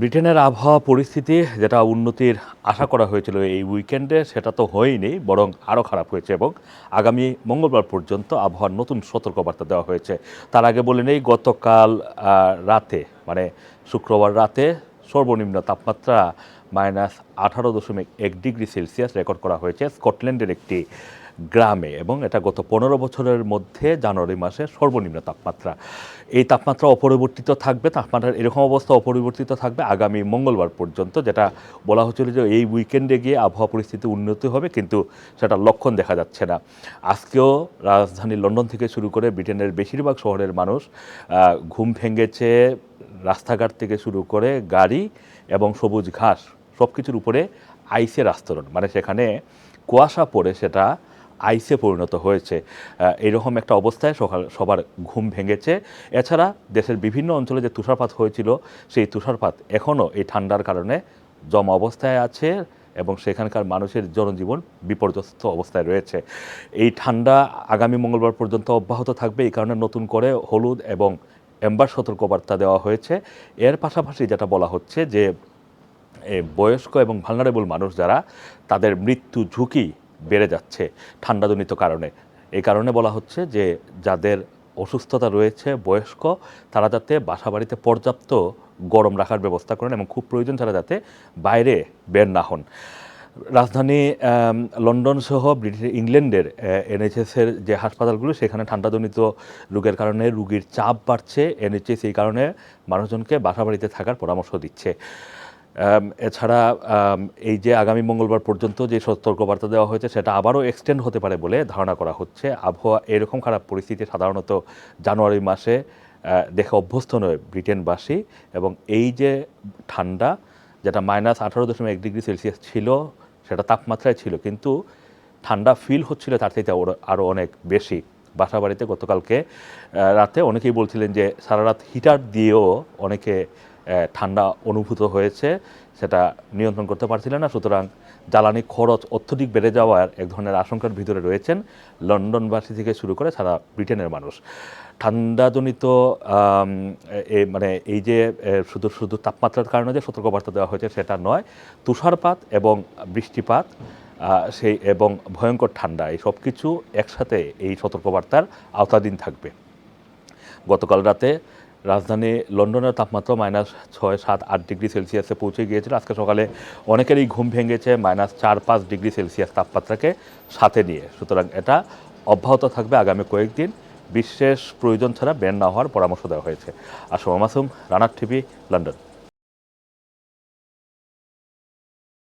ব্রিটেনের আবহাওয়া পরিস্থিতি যেটা উন্নতির আশা করা হয়েছিল এই উইকেন্ডে, সেটা তো হয়নি, বরং আরও খারাপ হয়েছে এবং আগামী মঙ্গলবার পর্যন্ত আবহাওয়ার নতুন সতর্কবার্তা দেওয়া হয়েছে। তার আগে বলে নেই, গতকাল রাতে মানে শুক্রবার রাতে সর্বনিম্ন তাপমাত্রা মাইনাস আঠারো দশমিক এক ডিগ্রি সেলসিয়াস রেকর্ড করা হয়েছে। স্কটল্যান্ডের একটি গ্রামে এবং এটা গত পনেরো বছরের মধ্যে জানুয়ারি মাসে সর্বনিম্ন তাপমাত্রা। এই তাপমাত্রা অপরিবর্তিত থাকবে, তাপমাত্রার এরকম অবস্থা অপরিবর্তিত থাকবে আগামী মঙ্গলবার পর্যন্ত, যেটা বলা হচ্ছিল যে এই উইকেন্ডে গিয়ে আবহাওয়া পরিস্থিতি উন্নতি হবে, কিন্তু সেটা লক্ষণ দেখা যাচ্ছে না। আজকেও রাজধানী লন্ডন থেকে শুরু করে ব্রিটেনের বেশিরভাগ শহরের মানুষ ঘুম ভেঙেছে, রাস্তাঘাট থেকে শুরু করে গাড়ি এবং সবুজ ঘাস সব কিছুর উপরে আইসের আস্তরণ। মানে সেখানে কুয়াশা পড়ে সেটা আইসে পরিণত হয়েছে। এরকম একটা অবস্থায় সকাল, সবার ঘুম ভেঙেছে। এছাড়া দেশের বিভিন্ন অঞ্চলে যে তুষারপাত হয়েছিল, সেই তুষারপাত এখনও এই ঠান্ডার কারণে জমা অবস্থায় আছে এবং সেখানকার মানুষের জনজীবন বিপর্যস্ত অবস্থায় রয়েছে। এই ঠান্ডা আগামী মঙ্গলবার পর্যন্ত অব্যাহত থাকবে। এই কারণে নতুন করে হলুদ এবং এম্বার সতর্কবার্তা দেওয়া হয়েছে। এর পাশাপাশি যেটা বলা হচ্ছে যে বয়স্ক এবং ভালনারেবল মানুষ যারা, তাদের মৃত্যু ঝুঁকি বেড়ে যাচ্ছে ঠান্ডাজনিত কারণে। এই কারণে বলা হচ্ছে যে, যাদের অসুস্থতা রয়েছে, বয়স্ক, তারা যাতে বাসা বাড়িতে পর্যাপ্ত গরম রাখার ব্যবস্থা করেন এবং খুব প্রয়োজন ছাড়া যাতে বাইরে বের না হন। রাজধানী লন্ডন সহ ব্রিটিশ ইংল্যান্ডের এনএইচএসের যে হাসপাতালগুলো, সেখানে ঠান্ডাজনিত রোগের কারণে রুগীর চাপ বাড়ছে। এনএইচএস এই কারণে মানুষজনকে বাসা বাড়িতে থাকার পরামর্শ দিচ্ছে। এছাড়া এই যে আগামী মঙ্গলবার পর্যন্ত যে সতর্কবার্তা দেওয়া হয়েছে, সেটা আবারও এক্সটেন্ড হতে পারে বলে ধারণা করা হচ্ছে। আবহাওয়া এরকম খারাপ পরিস্থিতি সাধারণত জানুয়ারি মাসে দেখে অভ্যস্ত নয় ব্রিটেনবাসী। এবং এই যে ঠান্ডা, যেটা মাইনাস আঠারো দশমিক এক ডিগ্রি সেলসিয়াস ছিল, সেটা তাপমাত্রায় ছিল, কিন্তু ঠান্ডা ফিল হচ্ছিল তার থেকে আরও অনেক বেশি। বাসা বাড়িতে গতকালকে রাতে অনেকেই বলছিলেন যে সারা রাত হিটার দিয়েও অনেকে ঠান্ডা অনুভূত হয়েছে, সেটা নিয়ন্ত্রণ করতে পারছিলেন না। সুতরাং জ্বালানি খরচ অত্যধিক বেড়ে যাওয়ার এক ধরনের আশঙ্কার ভিতরে রয়েছেন লন্ডনবাসী থেকে শুরু করে সারা ব্রিটেনের মানুষ। ঠান্ডাজনিত মানে এই যে শুধু শুধু তাপমাত্রার কারণে যে সতর্কবার্তা দেওয়া হয়েছে সেটা নয়, তুষারপাত এবং বৃষ্টিপাত সেই এবং ভয়ঙ্কর ঠান্ডা, এই সব কিছু একসাথে এই সতর্কবার্তার আওতাধীন থাকবে। গতকাল রাতে রাজধানী লন্ডনের তাপমাত্রা মাইনাস ছয়, সাত, আট ডিগ্রি সেলসিয়াসে পৌঁছে গিয়েছিল। আজকে সকালে অনেকেরই ঘুম ভেঙেছে মাইনাস চার, পাঁচ ডিগ্রি সেলসিয়াস তাপমাত্রাকে সাথে নিয়ে। সুতরাং এটা অব্যাহত থাকবে আগামী কয়েকদিন। বিশেষ প্রয়োজন ছাড়া ব্যান না হওয়ার পরামর্শ দেওয়া হয়েছে। আসম মাসুম, রানার টিভি, লন্ডন।